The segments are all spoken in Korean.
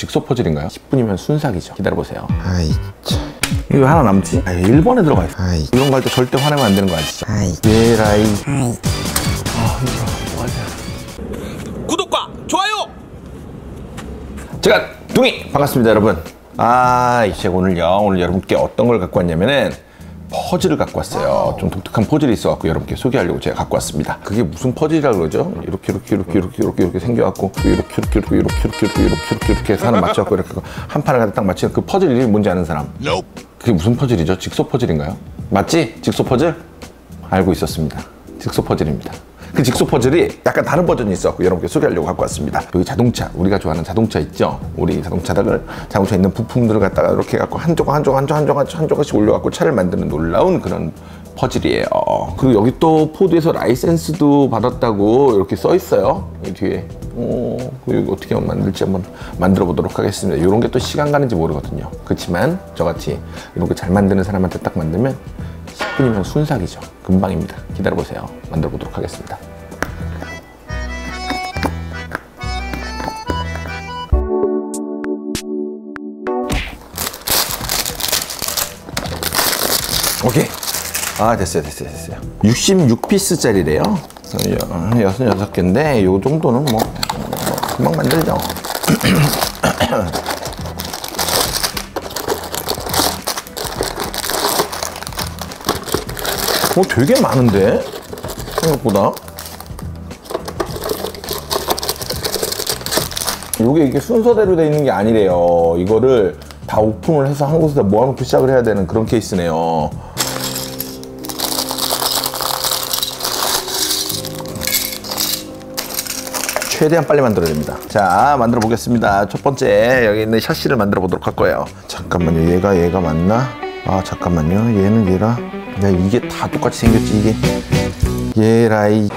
직소 퍼즐인가요? 10분이면 순삭이죠. 기다려보세요. 아이, 참. 이거 왜 하나 남지? 아, 1번에 들어가 있어. 아이. 이런 거 할 때 절대 화내면 안 되는 거 아시죠? 아이. 예라이. 아이. 아, 힘들어. 뭐하냐. 구독과 좋아요. 제가 둥이 반갑습니다, 여러분. 아, 이제 오늘요. 오늘 여러분께 어떤 걸 갖고 왔냐면은 퍼즐을 갖고 왔어요. 좀 독특한 퍼즐이 있어갖고 여러분께 소개하려고 제가 갖고 왔습니다. 그게 무슨 퍼즐이라 그러죠? 이렇게 이렇게 이렇게 이렇게 이렇게 이렇게 생겨갖고 이렇게 이렇게 이렇게 이렇게 이렇게 이렇게 이렇게 이렇게 하나 맞춰갖고 이렇게 한 판을 딱 맞추는 그 퍼즐 이름이 뭔지 아는 사람? 그게 무슨 퍼즐이죠? 직소 퍼즐인가요? 맞지? 직소 퍼즐? 알고 있었습니다. 직소 퍼즐입니다. 그 직소 퍼즐이 약간 다른 버전이 있어갖고 여러분께 소개하려고 갖고 왔습니다. 여기 자동차, 우리가 좋아하는 자동차 있죠? 우리 자동차들, 자동차 있는 부품들을 갖다가 이렇게 갖고 한 조각, 한 조각, 한 조각, 한 조각, 한 조각씩 올려갖고 차를 만드는 놀라운 그런 퍼즐이에요. 그리고 여기 또 포드에서 라이센스도 받았다고 이렇게 써 있어요. 이 뒤에. 어, 이거 어떻게 하면 만들지 한번 만들어 보도록 하겠습니다. 이런 게 또 시간 가는지 모르거든요. 그렇지만 저같이 이런 거 잘 만드는 사람한테 딱 만들면 10분이면 순삭이죠. 금방입니다. 기다려보세요. 만들어 보도록 하겠습니다. 오케이. 아, 됐어요, 됐어요, 됐어요. 66피스짜리래요. 66개인데, 요 정도는 뭐, 금방 만들죠. 어, 되게 많은데? 생각보다. 요게 이게 순서대로 돼 있는 게 아니래요. 이거를 다 오픈을 해서 한 곳에다 모아놓고 시작을 해야 되는 그런 케이스네요. 최대한 빨리 만들어야 됩니다. 자, 만들어 보겠습니다. 첫 번째, 여기 있는 샤시를 만들어 보도록 할 거예요. 잠깐만요. 얘가 얘가 맞나? 아, 잠깐만요. 얘는 얘라. 야, 이게 다 똑같이 생겼지, 이게. 얘라이.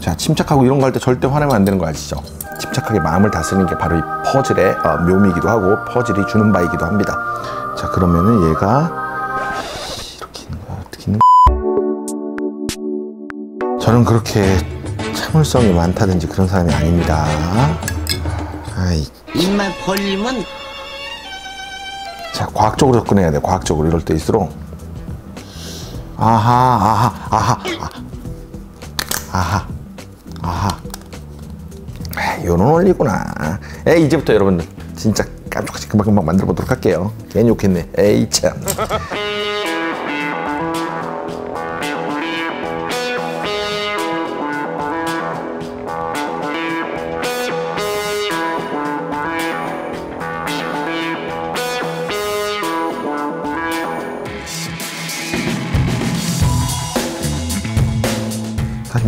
자, 침착하고 이런 거 할 때 절대 화내면 안 되는 거 아시죠? 침착하게 마음을 다스리는 게 바로 이 퍼즐의 어, 묘미이기도 하고 퍼즐이 주는 바이기도 합니다. 자, 그러면은 얘가 이렇게 있는 거야. 어떻게 있는 저는 그렇게 참을성이 많다든지 그런 사람이 아닙니다. 아이. 입만 벌리면 자, 과학적으로 접근해야 돼. 과학적으로 이럴 때일수록. 아하, 아하, 아하, 아하, 아하. 아, 요런 원리구나. 에이, 이제부터 여러분들 진짜 깜짝같이 금방금방 만들어 보도록 할게요. 괜히 욕했네. 에이, 참.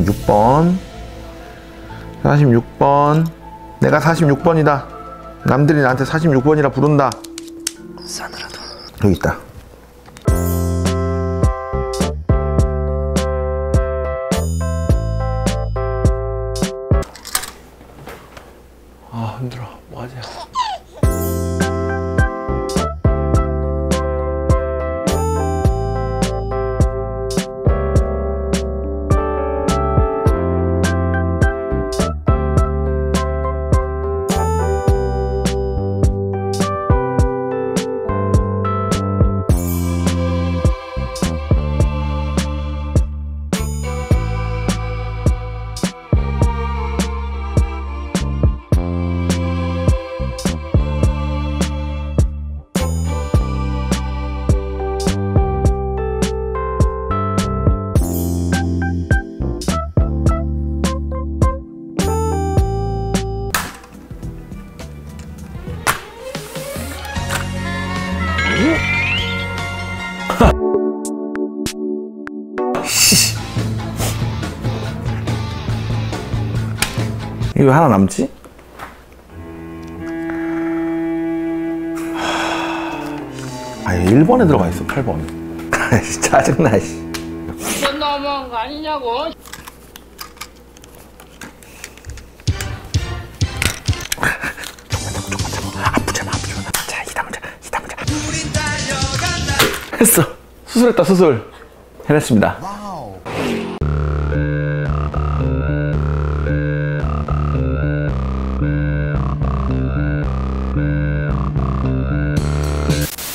사십육 번. 46번. 내가 46번이다. 남들이 나한테 46번이라 부른다. 싸늘하다. 여기 있다. 아 힘들어. 뭐하지 이거 왜 하나 남지? 아, 1번에 들어가 있어, 8번. 짜증나, 씨. 이건 너무한 거 아니냐고. 했어. 수술했다, 수술. 해냈습니다.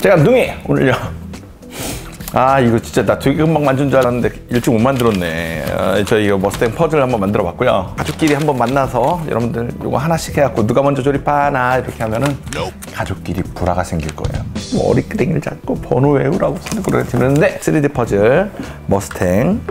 제가 눈이 오늘요. 아 이거 진짜 나 되게 금방 만든 줄 알았는데 일찍 못 만들었네. 아, 저 이거 머스탱 퍼즐 한번 만들어 봤고요. 가족끼리 한번 만나서 여러분들 이거 하나씩 해갖고 누가 먼저 조립하나 이렇게 하면은 가족끼리 불화가 생길 거예요. 뭐 머리끄댕이를 잡고 번호 외우라고 그러는데 3D 퍼즐 머스탱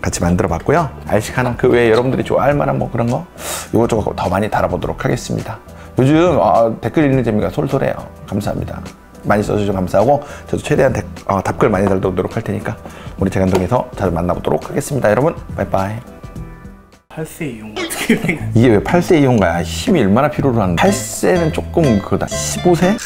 같이 만들어 봤고요. 알식 하나 그 외에 여러분들이 좋아할 만한 뭐 그런 거 이것저것 더 많이 달아보도록 하겠습니다. 요즘 아, 댓글 읽는 재미가 솔솔해요. 감사합니다. 많이 써주셔서 감사하고 저도 최대한 댓- 어, 답글 많이 달도록 할 테니까 우리 재간동에서 자주 만나보도록 하겠습니다. 여러분 빠이빠이. 8세 이용 어떻게 된 이게 왜 8세 이용가야? 힘이 얼마나 필요로 하는데 8세는 조금 그거다. 15세?